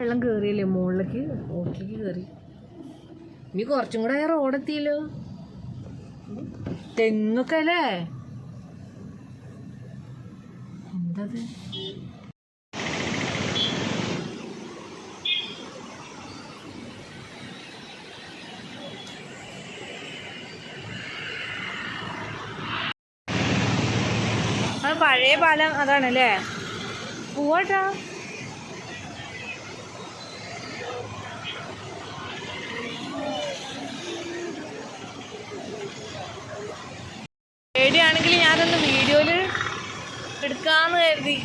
വെള്ളം കേറിയല്ലേ മുകളിലേക്ക് ഓട്ടിലേക്ക് കയറി ഇനി കുറച്ചും കൂടെ റോഡെത്തിയല്ലോ തെങ്ങൊക്കെ അല്ലേ എന്തത്? പഴയ പാലം അതാണല്ലേ? പോവാട്ടാ. എടുക്കാന്ന് കരുതി.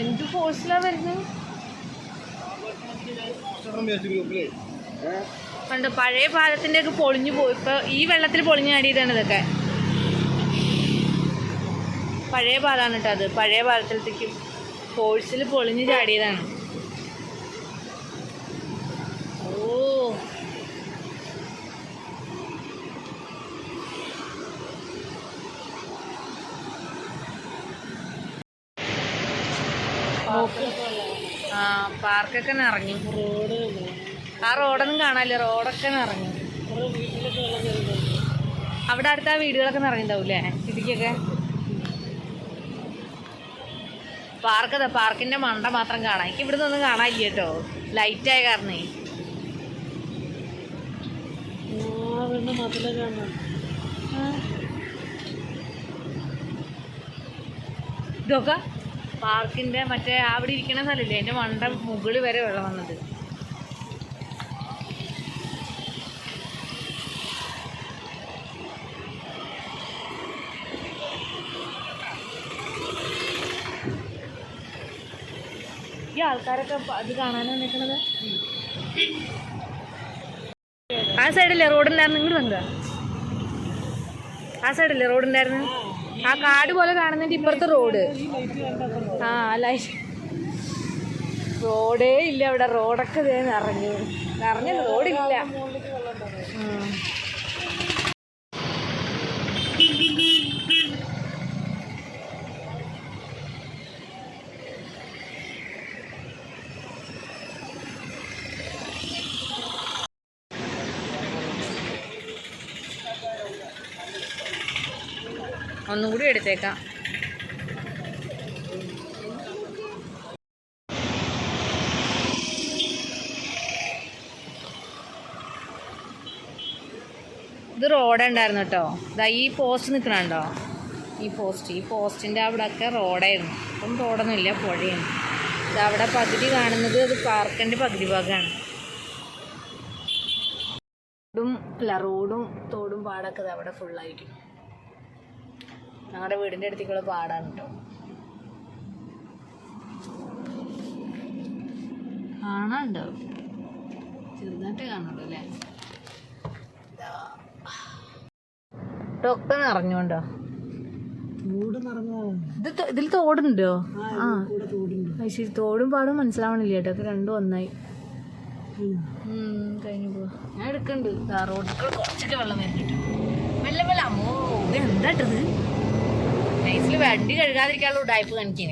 എന്ത് ഫോഴ്സിലാ വരുന്നത്? കണ്ടോ പഴയ പാലത്തിന്റെ ഒക്കെ പൊളിഞ്ഞു പോയി. ഇപ്പൊ ഈ വെള്ളത്തിൽ പൊളിഞ്ഞു ചാടിയതാണ് ഇതൊക്കെ. പഴയ പാലാണ് കേട്ടോ അത്. പഴയ പാലത്തിലത്തേക്കും ഫോഴ്സിൽ പൊളിഞ്ഞു ചാടിയതാണ് ഓ ആ പാർക്കൊക്കെ നിറഞ്ഞു. ആ റോഡൊന്നും കാണാല്ലേ റോഡൊക്കെ നിറഞ്ഞു. അവിടെ അടുത്ത ആ വീടുകളൊക്കെ നിറഞ്ഞിട്ടുണ്ടാവൂലേ ഇടുക്കിയൊക്കെ പാർക്ക് പാർക്കിന്റെ മണ്ട മാത്രം കാണാം. എനിക്ക് ഇവിടുന്ന് ഒന്നും കാണാനില്ല കേട്ടോ. ലൈറ്റ് ആയ കാരണേ. ഇതൊക്കെ? പാർക്കിന്റെ മറ്റേ അവിടെ ഇരിക്കുന്ന സ്ഥലമില്ലേ? എന്റെ മണ്ട മുകളിൽ വരെ വെള്ളം വന്നത്. ഈ ആൾക്കാരൊക്കെ അത് കാണാനാണ് നിൽക്കണത് ആ സൈഡല്ലേ റോഡുണ്ടായിരുന്നു ഇങ്ങോട്ട് വന്നതാ ആ സൈഡല്ലേ റോഡുണ്ടായിരുന്നു ആ കാട് പോലെ കാണുന്നതിന്റെ ഇപ്പുറത്തെ റോഡ്. ആ ലൈറ്റ് റോഡേ ഇല്ല അവിടെ. റോഡൊക്കെ ഇതേ നിറഞ്ഞു. നിറഞ്ഞ റോഡില്ല. ഉം. ഒന്നും കൂടി എടുത്തേക്കാം. ഇത് റോഡുണ്ടായിരുന്നു കേട്ടോ. ഇതാ ഈ പോസ്റ്റ് നിൽക്കണുണ്ടോ ഈ പോസ്റ്റ് ഈ പോസ്റ്റിന്റെ അവിടെയൊക്കെ റോഡായിരുന്നു. ഇപ്പം റോഡൊന്നും ഇല്ല പുഴയാണ് ഇതവിടെ പകുതി കാണുന്നത് അത് പാർക്കിന്റെ പകുതി ഭാഗമാണ്. റോഡും അല്ല റോഡും തോടും പാടൊക്കെ അവിടെ ഫുള്ളായിരിക്കും ഞങ്ങളുടെ വീടിന്റെ അടുത്തേക്കുള്ള പാടാണ് കേട്ടോ കാണാണ്ടോ ചെറുതായിട്ട് കാണുള്ളൂ അല്ലേ ഡോക്ടർ നിറഞ്ഞോണ്ടോ ഇത് ഇതിൽ തോടുണ്ടോ? ആ ശരി. തോടും പാടും മനസ്സിലാവണില്ല കേട്ടോ ഒക്കെ രണ്ടും ഒന്നായി. കഴിഞ്ഞു പോവാ. ഞാൻ എടുക്കണ്ട്. റോഡിൽ കുറച്ചൊക്കെ വെള്ളം വരുന്നുണ്ട് മെല്ലെ മെല്ലെ. അമ്മോ എന്താട്ടത് നൈസിൽ വണ്ടി കഴുകാതിരിക്കാനുള്ള ഉടായ്പ കാണിക്കാനില്ല.